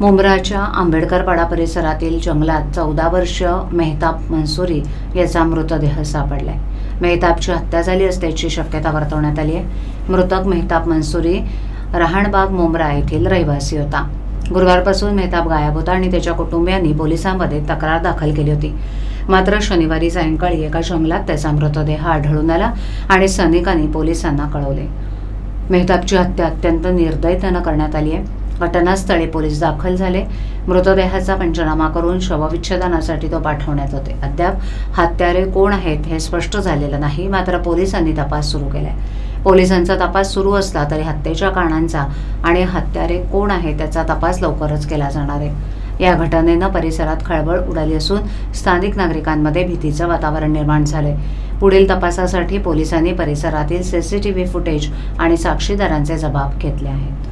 मुंब्राच्या आंबेडकरपाडा परिसरातील जंगलात चौदा वर्ष मेहताब मंसुरी याचा मृतदेह सापडलाय. मेहताबची हत्या झाली असल्याची शक्यता वर्तवण्यात आली आहे. मृतक मेहताब मंसुरी रहाणबाग मुंब्रा येथील रहिवासी होता. गुरुवारपासून मेहताब गायब होता आणि त्याच्या कुटुंबियांनी पोलिसांमध्ये तक्रार दाखल केली होती. मात्र शनिवारी सायंकाळी एका जंगलात त्याचा मृतदेह आढळून आला आणि सैनिकांनी पोलिसांना कळवले. मेहताबची हत्या अत्यंत निर्दयतेनं करण्यात आली आहे. घटनास्थळी पोलीस दाखल झाले. मृतदेहाचा पंचनामा करून शवविच्छेदनासाठी तो पाठवण्यात होते. अद्याप हत्यारे कोण आहेत हे स्पष्ट झालेलं नाही मात्र पोलिसांनी तपास सुरू केलाय. पोलिसांचा तपास सुरू असला तरी हत्येच्या कारणांचा आणि हत्यारे कोण आहे त्याचा तपास लवकरच केला जाणार आहे. या घटनेनं परिसरात खळबळ उडाली असून स्थानिक नागरिकांमध्ये भीतीचं वातावरण निर्माण झालंय. पुढील तपासासाठी पोलिसांनी परिसरातील सीसीटीव्ही फुटेज आणि साक्षीदारांचे जबाब घेतले आहेत.